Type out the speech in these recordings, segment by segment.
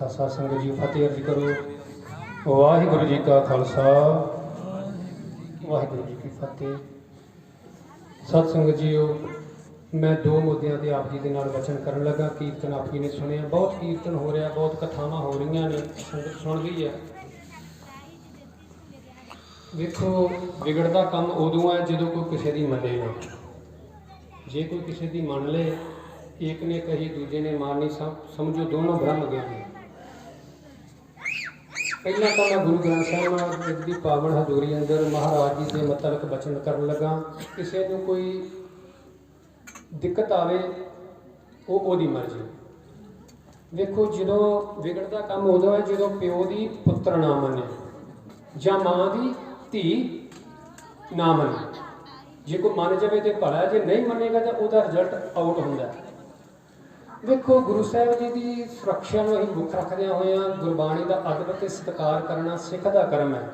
ਖਾਲਸਾ ਸੰਗਤ ਜੀ, ਫਤਿਹ ਅਰਜ ਕਰੋ। ਵਾਹਿਗੁਰੂ ਜੀ ਕਾ ਖਾਲਸਾ। ਵਾਹਿਗੁਰੂ ਜੀ ਕੀ ਫਤਿਹ। ਸਤ ਸੰਗਤ ਜੀਓ, ਮੈਂ ਦੋ ਮੁੱਦਿਆਂ ਤੇ ਆਪ ਜੀ ਦੇ ਨਾਲ ਵਚਨ ਕਰਨ ਲੱਗਾ। ਕੀਰਤਨ ਆਪ ਜੀ ਨੇ ਸੁਣਿਆ। ਬਹੁਤ ਕੀਰਤਨ ਹੋ ਰਿਹਾ, ਬਹੁਤ ਕਥਾਵਾਂ ਹੋ ਰਹੀਆਂ ਨੇ। ਸੰਗਤ ਸੁਣ ਰਹੀ ਹੈ। ਵੇਖੋ, ਵਿਗੜਦਾ ਕੰਮ ਉਦੋਂ ਹੈ ਜਦੋਂ ਕੋਈ ਕਿਸੇ ਦੀ ਮੰਨੇ ਨਾ। ਜੇ ਕੋਈ ਕਿਸੇ ਦੀ ਮੰਨ ਲੇ, ਇੱਕ ਨੇ ਕਹੀ, ਦੂਜੇ ਨੇ ਮਾਰਨੀ ਸਮ- ਸਮਝੋ, ਦੋਨੋਂ ਬ੍ਰਹਮ ਗਿਆਨੀ। ਪਹਿਲਾਂ ਤਾਂ ਮੈਂ ਗੁਰੂ ਗ੍ਰੰਥ ਸਾਹਿਬ ਨਾਲ ਦੀ ਪਾਵਨ ਹਜ਼ੂਰੀ ਅੰਦਰ ਮਹਾਰਾਜ ਜੀ ਦੇ ਮਤਲਬ ਬਚਨ ਕਰਨ ਲੱਗਾ। ਕਿਸੇ ਨੂੰ ਕੋਈ ਦਿੱਕਤ ਆਵੇ, ਉਹ ਉਹਦੀ ਮਰਜ਼ੀ। ਵੇਖੋ, ਜਦੋਂ ਵਿਗੜਦਾ ਕੰਮ ਉਦੋਂ ਹੈ, ਜਦੋਂ ਪਿਓ ਦੀ ਪੁੱਤਰ ਨਾ ਮੰਨੇ ਜਾਂ ਮਾਂ ਦੀ ਧੀ ਨਾ ਮੰਨੇ। ਜੇ ਕੋਈ ਮੰਨ ਜਾਵੇ ਤੇ ਭਲਾ ਜੇ ਨਹੀਂ ਮੰਨੇਗਾ ਤਾਂ ਉਹਦਾ ਰਿਜ਼ਲਟ ਆਊਟ ਹੁੰਦਾ ਹੈ। ਵੇਖੋ ਗੁਰੂ ਸਾਹਿਬ ਜੀ ਦੀ ਸੁਰੱਖਿਆ ਨੂੰ ਅਸੀਂ ਮੁੱਖ ਰੱਖਦਿਆਂ ਹੋਇਆਂ ਗੁਰਬਾਣੀ ਦਾ ਅਦਬ ਤੇ ਸਤਿਕਾਰ ਕਰਨਾ ਸਿੱਖ ਦਾ ਕਰਮ ਹੈ।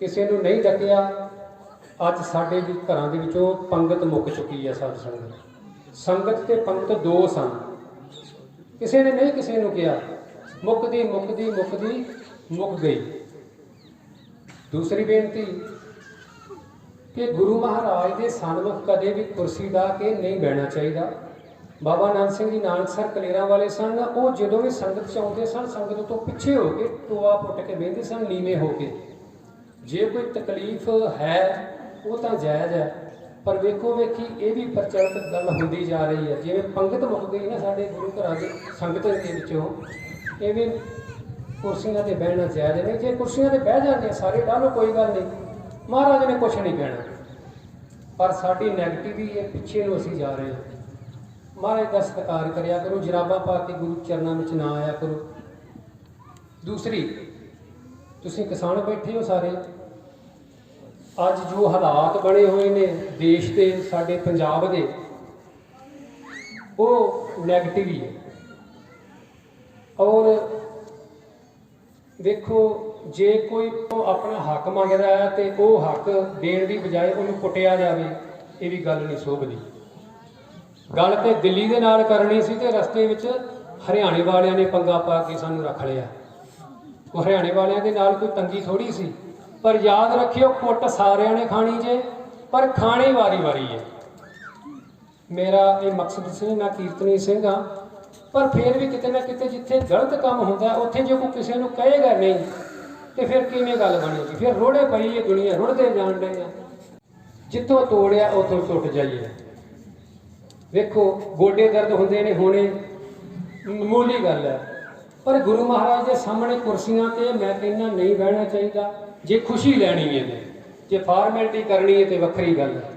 ਕਿਸੇ ਨੂੰ ਨਹੀਂ ਡੱਕਿਆ, ਅੱਜ ਸਾਡੇ ਵੀ ਘਰਾਂ ਦੇ ਵਿੱਚੋਂ ਪੰਗਤ ਮੁੱਕ ਚੁੱਕੀ ਹੈ ਸਾਧ ਸੰਗਤ। ਸੰਗਤ ਤੇ ਪੰਗਤ ਦੋ ਸਨ। ਕਿਸੇ ਨੇ ਨਹੀਂ ਕਿਸੇ ਨੂੰ ਕਿਹਾ। ਮੁੱਕਦੀ ਮੁੱਕਦੀ ਮੁੱਕਦੀ, ਮੁੱਕ ਗਈ। ਦੂਸਰੀ ਬੇਨਤੀ, ਕਿ ਗੁਰੂ ਮਹਾਰਾਜ ਦੇ ਸਨਮੁਖ ਕਦੇ ਵੀ ਕੁਰਸੀ ਢਾ ਕੇ ਨਹੀਂ ਬਹਿਣਾ ਚਾਹੀਦਾ। ਬਾਬਾ ਨਾਨਕ ਸਿੰਘ ਜੀ ਨਾਨਕਸਰ ਕਲੇਰਾਂ ਵਾਲੇ ਸਨ, ਉਹ ਜਦੋਂ ਵੀ ਸੰਗਤ ਚ ਆਉਂਦੇ ਸਨ, ਸੰਗਤ ਤੋਂ ਪਿੱਛੇ ਹੋ ਕੇ ਟੋਆ ਪੁੱਟ ਕੇ ਬਹਿੰਦੇ ਸਨ, ਨੀਵੇਂ ਹੋ ਕੇ। ਜੇ ਕੋਈ ਤਕਲੀਫ ਹੈ, ਉਹ ਤਾਂ ਜਾਇਜ਼ ਹੈ, ਪਰ ਵੇਖੋ ਵੇਖੀ ਇਹ ਵੀ ਪ੍ਰਚਲਿਤ ਗੱਲ ਹੁੰਦੀ ਜਾ ਰਹੀ ਹੈ। ਜਿਵੇਂ ਪੰਗਤ ਮੁੱਕ ਗਈ ਨਾ ਸਾਡੇ ਗੁਰੂ ਘਰਾਂ ਦੀ ਸੰਗਤ ਦੇ ਵਿੱਚੋਂ ਇਹ ਵੀ ਕੁਰਸੀਆਂ ਤੇ ਬਹਿਣਾ ਜਾਇਜ਼ ਨਹੀਂ, ਜੇ ਕੁਰਸੀਆਂ ਤੇ ਬਹਿ ਜਾਂਦੇ ਆ ਸਾਰੇ ਡਾਲੋ ਕੋਈ ਗੱਲ ਨਹੀਂ, ਮਹਾਰਾਜ ਨੇ ਕੁਝ ਨਹੀਂ ਕਹਿਣਾ। ਪਰ ਸਾਡੀ ਨੈਗੇਟਿਵੀ ਇਹ ਪਿੱਛੇ ਨੂੰ ਅਸੀਂ ਜਾ ਰਹੇ ਹਾਂ। ਮਹਾਰਾਜ ਦਾ ਸਤਿਕਾਰ ਕਰਿਆ ਕਰੋ, ਜਰਾਬਾਂ ਪਾ ਕੇ ਗੁਰੂ ਚਰਨਾਂ ਵਿੱਚ ਨਾ ਆਇਆ ਕਰੋ। ਦੂਸਰੀ, ਤੁਸੀਂ ਕਿਸਾਨ ਬੈਠੇ ਹੋ ਸਾਰੇ। ਅੱਜ ਜੋ ਹਾਲਾਤ ਬਣੇ ਹੋਏ ਨੇ ਦੇਸ਼ ਦੇ, ਸਾਡੇ ਪੰਜਾਬ ਦੇ, ਉਹ ਨੈਗੇਟਿਵ ਹੀ ਹੈ। ਔਰ ਦੇਖੋ ਜੇ ਕੋਈ ਆਪਣਾ ਹੱਕ ਮੰਗਦਾ ਹੈ ਤੇ ਉਹ ਹੱਕ ਦੇਣ ਦੀ ਬਜਾਏ ਉਹਨੂੰ ਕੁੱਟਿਆ ਜਾਵੇ, ਇਹ ਵੀ ਗੱਲ ਨਹੀਂ ਸੋਭਦੀ। ਗੱਲ ਤੇ ਦਿੱਲੀ ਦੇ ਨਾਲ ਕਰਨੀ ਸੀ ਤੇ ਰਸਤੇ ਵਿੱਚ ਹਰਿਆਣੇ ਵਾਲਿਆਂ ਨੇ ਪੰਗਾ ਪਾ ਕੇ ਸਾਨੂੰ ਰੱਖ ਲਿਆ। ਉਹ ਹਰਿਆਣੇ ਵਾਲਿਆਂ ਦੇ ਨਾਲ ਕੋਈ ਤੰਗੀ ਥੋੜੀ ਸੀ। ਪਰ ਯਾਦ ਰੱਖਿਓ, ਕੁੱਟ ਸਾਰਿਆਂ ਨੇ ਖਾਣੀ ਜੇ, ਪਰ ਖਾਣੀ ਵਾਰੀ-ਵਾਰੀ ਹੈ ਮੇਰਾ ਇਹ ਮਕਸਦ ਸੀ ਮੈਂ ਕੀਰਤਨੀ ਸਿੰਘ ਹਾਂ ਪਰ ਫਿਰ ਵੀ ਕਿਤੇ ਨਾ ਕਿਤੇ ਜਿੱਥੇ ਗਲਤ ਕੰਮ ਹੁੰਦਾ, ਉੱਥੇ ਜੇ ਕੋਈ ਕਿਸੇ ਨੂੰ ਕਹੇਗਾ ਨਹੀਂ, ਤੇ ਫਿਰ ਕਿਵੇਂ ਗੱਲ ਬਣੇਗੀ? ਫਿਰ ਰੋੜੇ ਪਈ ਹੈ ਦੁਨੀਆ, ਰੁੜਦੇ ਜਾਣ ਡਏ ਆ। ਜਿੱਥੋਂ ਤੋੜਿਆ, ਉੱਥੋਂ ਟੁੱਟ ਜਾਈਏ। ਵੇਖੋ, ਗੋਡੇ ਦਰਦ ਹੁੰਦੇ ਨੇ, ਹੋਣੇ। ਮਾਮੂਲੀ ਗੱਲ ਹੈ। ਪਰ ਗੁਰੂ ਮਹਾਰਾਜ ਦੇ ਸਾਹਮਣੇ ਕੁਰਸੀਆਂ ਤੇ ਮੈਂ ਕਹਿੰਦਾ ਨਹੀਂ ਬਹਿਣਾ ਚਾਹੀਦਾ। ਜੇ ਖੁਸ਼ੀ ਲੈਣੀ ਹੈ ਤੇ, ਜੇ ਫਾਰਮੈਲਿਟੀ ਕਰਨੀ ਹੈ ਤੇ ਵੱਖਰੀ ਗੱਲ ਹੈ।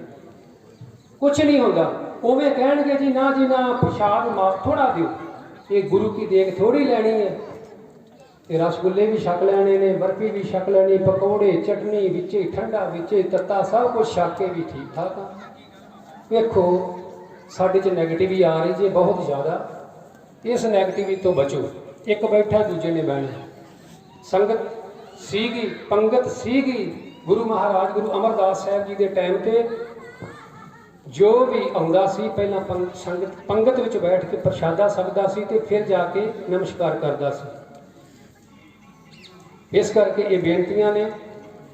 ਕੁਝ ਨਹੀਂ ਹੁੰਦਾ। ਉਵੇਂ ਕਹਿਣਗੇ ਜੀ, ਨਾ ਜੀ, ਨਾ, ਪ੍ਰਸ਼ਾਦ ਮਾਫ ਥੋੜਾ ਦਿਓ। ਇਹ ਗੁਰੂ ਕੀ ਦੇਖ ਥੋੜੀ ਲੈਣੀ ਹੈ। ਤੇ ਰਸਗੁੱਲੇ ਵੀ ਛਕ ਲੈਣੇ ਨੇ, ਬਰਫੀ ਵੀ ਛਕ ਲੈਣੀ, ਪਕੌੜੇ, ਚਟਨੀ ਵਿੱਚੇ, ਠੰਡਾ ਵਿੱਚੇ, ਤੱਤਾ, ਸਭ ਕੁਝ ਛਕ ਕੇ ਵੀ ਠੀਕ ਠਾਕ ਆ। ਵੇਖੋ ਸਾਡੇ ਚ ਨੈਗੇਟਿਵੀ ਆ ਰਹੀ ਜੀ ਬਹੁਤ ਜ਼ਿਆਦਾ। ਇਸ ਨੈਗੇਟਿਵੀ ਤੋਂ ਬਚੋ। ਇੱਕ ਬੈਠਾ, ਦੂਜੇ ਨੇ ਬਹਿਣਾ। ਸੰਗਤ ਸੀਗੀ, ਪੰਗਤ ਸੀਗੀ, ਗੁਰੂ ਮਹਾਰਾਜ, ਗੁਰੂ ਅਮਰਦਾਸ ਸਾਹਿਬ ਜੀ ਦੇ ਟਾਈਮ ਤੇ ਜੋ ਵੀ ਆਉਂਦਾ ਸੀ, ਪਹਿਲਾਂ ਪੰਗ- ਸੰਗਤ, ਪੰਗਤ ਵਿੱਚ ਬੈਠ ਕੇ ਪ੍ਰਸ਼ਾਦਾ ਸਕਦਾ ਸੀ ਤੇ ਫਿਰ ਜਾ ਕੇ ਨਮਸਕਾਰ ਕਰਦਾ ਸੀ। ਇਸ ਕਰਕੇ ਇਹ ਬੇਨਤੀਆਂ ਨੇ,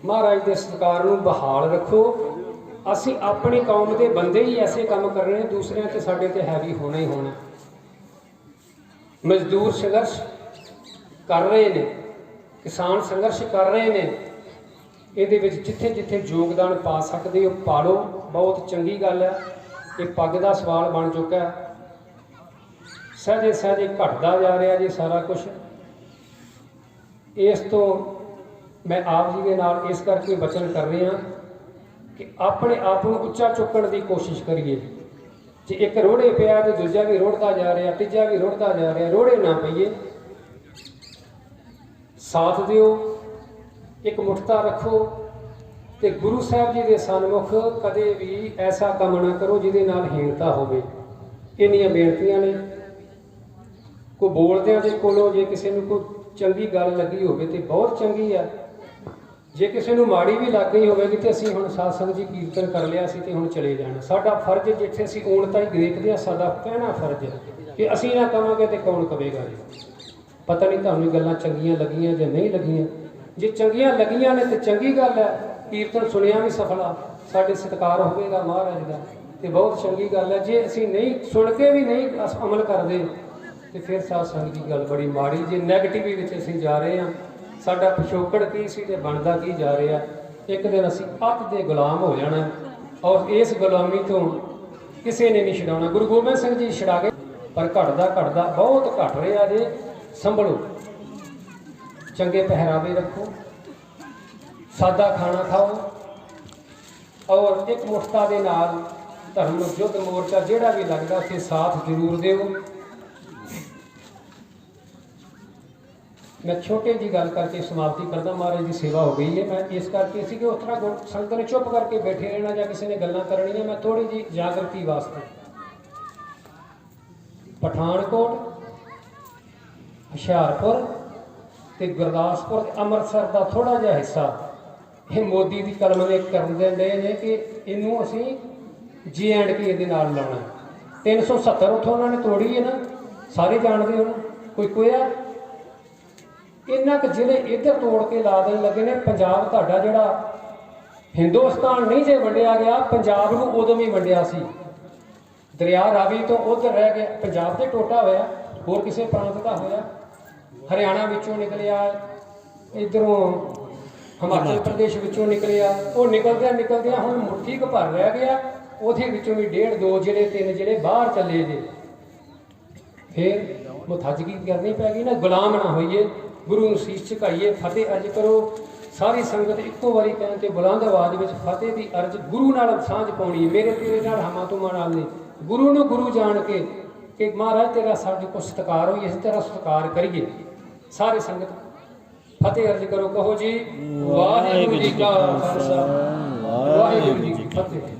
ਮਹਾਰਾਜ ਦੇ ਸਤਿਕਾਰ ਨੂੰ ਬਹਾਲ ਰੱਖੋ। ਅਸੀਂ ਆਪਣੀ ਕੌਮ ਦੇ ਬੰਦੇ ਹੀ ਐਸੇ ਕੰਮ ਕਰ ਰਹੇ ਦੂਸਰਿਆਂ ਤੇ ਸਾਡੇ ਤੇ ਹੈਵੀ ਹੋਣਾ ਹੀ ਹੋਣਾ। ਮਜ਼ਦੂਰ ਸੰਘਰਸ਼ ਕਰ ਰਹੇ ਨੇ, ਕਿਸਾਨ ਸੰਘਰਸ਼ ਕਰ ਰਹੇ ਨੇ, ਇਹਦੇ ਵਿੱਚ ਜਿੱਥੇ ਜਿੱਥੇ ਯੋਗਦਾਨ ਪਾ ਸਕਦੇ ਹੋ ਪਾ ਲਓ ਬਹੁਤ ਚੰਗੀ ਗੱਲ ਹੈ, ਇਹ ਪੱਗ ਦਾ ਸਵਾਲ ਬਣ ਚੁੱਕਾ ਹੈ। ਸਹਜੇ ਸਹਜੇ ਘਟਦਾ ਜਾ ਰਿਹਾ ਜੀ ਸਾਰਾ ਕੁਝ ਇਸ ਤੋਂ ਮੈਂ ਆਪ ਜੀ ਦੇ ਨਾਲ ਇਸ ਕਰਕੇ ਬਚਨ ਕਰ ਰਿਹਾ ਕਿ ਆਪਣੇ ਆਪ ਨੂੰ ਉੱਚਾ ਚੁੱਕਣ ਦੀ ਕੋਸ਼ਿਸ਼ ਕਰੀਏ। ਜੇ ਇੱਕ ਰੋੜੇ ਪਿਆ ਤੇ ਦੂਜਾ ਵੀ ਰੋੜਦਾ ਜਾ ਰਿਹਾ, ਤੀਜਾ ਵੀ ਰੋੜਦਾ ਜਾ ਰਿਹਾ, ਰੋੜੇ ਨਾ ਪਈਏ। ਸਾਥ ਦਿਓ, ਇੱਕ ਮੁਠਤਾ ਰੱਖੋ ਤੇ ਗੁਰੂ ਸਾਹਿਬ ਜੀ ਦੇ ਸਨਮੁਖ ਕਦੇ ਵੀ ਐਸਾ ਕੰਮ ਨਾ ਕਰੋ ਜਿਹਦੇ ਨਾਲ ਹੀਣਤਾ ਹੋਵੇ। ਇੰਨੀਆਂ ਬੇਨਤੀਆਂ ਨੇ। ਕੋਈ ਬੋਲਦਿਆਂ ਦੇ ਕੋਲੋਂ ਜੇ ਕਿਸੇ ਨੂੰ ਕੋਈ ਚੰਗੀ ਗੱਲ ਲੱਗੀ ਹੋਵੇ ਤੇ ਬਹੁਤ ਚੰਗੀ ਆ। ਜੇ ਕਿਸੇ ਨੂੰ ਮਾੜੀ ਵੀ ਲੱਗ ਗਈ ਹੋਵੇਗੀ ਤੇ ਅਸੀਂ ਹੁਣ ਸਾਧ ਸੰਗਤ ਜੀ ਕੀਰਤਨ ਕਰ ਲਿਆ ਸੀ ਤੇ ਹੁਣ ਚਲੇ ਜਾਣਾ। ਸਾਡਾ ਫਰਜ਼ ਜਿੱਥੇ ਅਸੀਂ ਊਣਤਾ ਹੀ ਦੇਖਦੇ ਆ, ਸਾਡਾ ਕਹਿਣਾ ਫਰਜ਼ ਹੈ ਕਿ ਅਸੀਂ ਨਾ ਕਵਾਂਗੇ ਤੇ ਕੌਣ ਕਵੇਗਾ ਜੀ? ਪਤਾ ਨਹੀਂ ਤੁਹਾਨੂੰ ਇਹ ਗੱਲਾਂ ਚੰਗੀਆਂ ਲੱਗੀਆਂ ਜਾਂ ਨਹੀਂ ਲੱਗੀਆਂ। ਜੇ ਚੰਗੀਆਂ ਲੱਗੀਆਂ ਨੇ ਤੇ ਚੰਗੀ ਗੱਲ ਹੈ। ਕੀਰਤਨ ਸੁਣਿਆ ਵੀ ਸਫਲਾ ਸਾਡੇ ਸਤਿਕਾਰ ਹੋਵੇਗਾ ਮਹਾਰਾਜ ਦਾ ਤੇ ਬਹੁਤ ਚੰਗੀ ਗੱਲ ਹੈ। ਜੇ ਅਸੀਂ ਨਹੀਂ, ਸੁਣ ਕੇ ਵੀ ਨਹੀਂ ਅਸ- ਅਮਲ ਕਰਦੇ ਤੇ ਫਿਰ ਸਾਧ ਸੰਗਤ ਦੀ ਗੱਲ ਬੜੀ ਮਾੜੀ, ਜੇ ਨੈਗੇਟਿਵ ਵਿੱਚ ਅਸੀਂ ਜਾ ਰਹੇ ਹਾਂ ਸਾਡਾ ਪਿਛੋਕੜ ਕੀ ਸੀ ਤੇ ਬਣਦਾ ਕੀ ਜਾ ਰਿਹਾ? ਇੱਕ ਦਿਨ ਅਸੀਂ ਅੱਤ ਦੇ ਗੁਲਾਮ ਹੋ ਜਾਣਾ ਔਰ ਇਸ ਗੁਲਾਮੀ ਤੋਂ ਕਿਸੇ ਨੇ ਨਹੀਂ ਛਡਾਉਣਾ। ਗੁਰੂ ਗੋਬਿੰਦ ਸਿੰਘ ਜੀ ਛਡਾ ਗਏ, ਪਰ ਘਟਦਾ ਘਟਦਾ ਬਹੁਤ ਘਟ ਰਿਹਾ ਜੇ। ਸੰਭਲੋ, ਚੰਗੇ ਪਹਿਰਾਵੇ ਰੱਖੋ, ਸਾਦਾ ਖਾਣਾ ਖਾਓ ਔਰ ਇੱਕ ਮੁਫਤਾ ਦੇ ਨਾਲ ਧਰਮ ਯੁੱਧ ਮੋਰਚਾ ਜਿਹੜਾ ਵੀ ਲੱਗਦਾ, ਉੱਥੇ ਸਾਥ ਜ਼ਰੂਰ ਦਿਓ। ਮੈਂ ਛੋਟੇ ਜੀ ਗੱਲ ਕਰਕੇ ਸਮਾਪਤੀ ਕਰਦਾ, ਮਹਾਰਾਜ ਦੀ ਸੇਵਾ ਹੋ ਗਈ ਹੈ। ਮੈਂ ਇਸ ਕਰਕੇ ਸੀ ਕਿ ਉਸ ਤਰ੍ਹਾਂ ਗੁਰ- ਸੰਗਤ ਨੇ ਚੁੱਪ ਕਰਕੇ ਬੈਠੇ ਰਹਿਣਾ ਜਾਂ ਕਿਸੇ ਨੇ ਗੱਲਾਂ ਕਰਨੀਆਂ, ਮੈਂ ਥੋੜੀ ਜੀ ਜਾਗਰਤੀ ਵਾਸਤੇ। ਪਠਾਨਕੋਟ, ਹੁਸ਼ਿਆਰਪੁਰ ਤੇ ਗੁਰਦਾਸਪੁਰ ਤੇ ਅੰਮ੍ਰਿਤਸਰ ਦਾ ਥੋੜਾ ਜਿਹਾ ਹਿੱਸਾ। ਇਹ ਮੋਦੀ ਦੀ ਕਲਮ ਨੇ ਕਰਨ ਦੇ ਨੇ ਨੇ ਕਿ ਇਹਨੂੰ ਅਸੀਂ ਜੀ ਐਂਡ ਕੇ ਦੇ ਨਾਲ ਲਾਉਣਾ। 370 ਉੱਥੋਂ ਉਹਨਾਂ ਨੇ ਤੋੜੀ ਹੈ ਨਾ, ਸਾਰੇ ਜਾਣਦੇ ਉਹਨੂੰ ਕੋਈ ਕੋਇਆ? ਇੰਨਾ ਕੁ ਜਿਹੜੇ ਇੱਧਰ ਤੋੜ ਕੇ ਲਾ ਦੇਣ ਲੱਗੇ ਨੇ ਪੰਜਾਬ ਤੁਹਾਡਾ ਜਿਹੜਾ ਹਿੰਦੁਸਤਾਨ ਨਹੀਂ ਜੇ ਵੰਡਿਆ ਗਿਆ ਪੰਜਾਬ ਨੂੰ ਉਦੋਂ ਵੀ ਵੰਡਿਆ ਸੀ। ਦਰਿਆ ਰਾਵੀ ਤੋਂ ਉਧਰ ਰਹਿ ਗਿਆ ਪੰਜਾਬ ਤੇ ਟੋਟਾ ਹੋਇਆ ਹੋਰ ਕਿਸੇ ਪ੍ਰਾਂਤ ਦਾ ਹੋਇਆ। ਹਰਿਆਣਾ ਵਿੱਚੋਂ ਨਿਕਲਿਆ ਇਧਰੋਂ ਹਿਮਾਚਲ ਪ੍ਰਦੇਸ਼ ਵਿੱਚੋਂ ਨਿਕਲਿਆ ਉਹ ਨਿਕਲਦਿਆਂ ਨਿਕਲਦਿਆਂ ਹੁਣ ਮੁੱਠੀ ਕੁ ਭਰ ਰਹਿ ਗਿਆ ਉਹਦੇ ਵਿੱਚੋਂ ਵੀ ਡੇਢ ਦੋ ਜਿਹੜੇ ਤਿੰਨ ਜਿਹੜੇ ਬਾਹਰ ਚੱਲੇ ਜੇ। ਫਿਰ ਮੁਥਾਜਗੀ ਕਰਨੀ ਪੈ ਗਈ ਨਾ ਗੁਲਾਮ ਨਾ ਹੋਈਏ। ਗੁਰੂ ਨੂੰ ਸੀਸ ਝੁਕਾਈਏ ਫਤਿਹ ਅਰਜ ਕਰੋ। ਸਾਰੀ ਸੰਗਤ ਇੱਕੋ ਵਾਰੀ ਕਹਿਣ ਤੇ ਬੁਲੰਦ ਆਵਾਜ਼ ਵਿੱਚ ਫਤਿਹ ਦੀ ਅਰਜ ਗੁਰੂ ਨਾਲ ਸਾਂਝ ਪਾਉਣੀ ਹੈ। ਮੇਰੇ ਤੇਰੇ ਨਾਲ ਹਮਾ ਤੁਮਾ ਨਾਲ ਨਹੀਂ। ਗੁਰੂ ਨੂੰ ਗੁਰੂ ਜਾਣ ਕੇ ਕਿ ਮਹਾਰਾਜ ਤੇਰਾ ਸਾਡੇ ਕੋ ਸਤਿਕਾਰ ਹੋਈ ਅਸੀਂ ਤੇਰਾ ਸਤਿਕਾਰ ਕਰੀਏ। ਸਾਰੇ ਸੰਗਤ ਫਤਿਹ ਅਰਜ ਕਰੋ। ਕਹੋ ਜੀ ਵਾਹਿਗੁਰੂ ਜੀ ਕਾ ਖਾਲਸਾ। ਵਾਹਿਗੁਰੂ ਜੀ ਕੀ ਫਤਿਹ।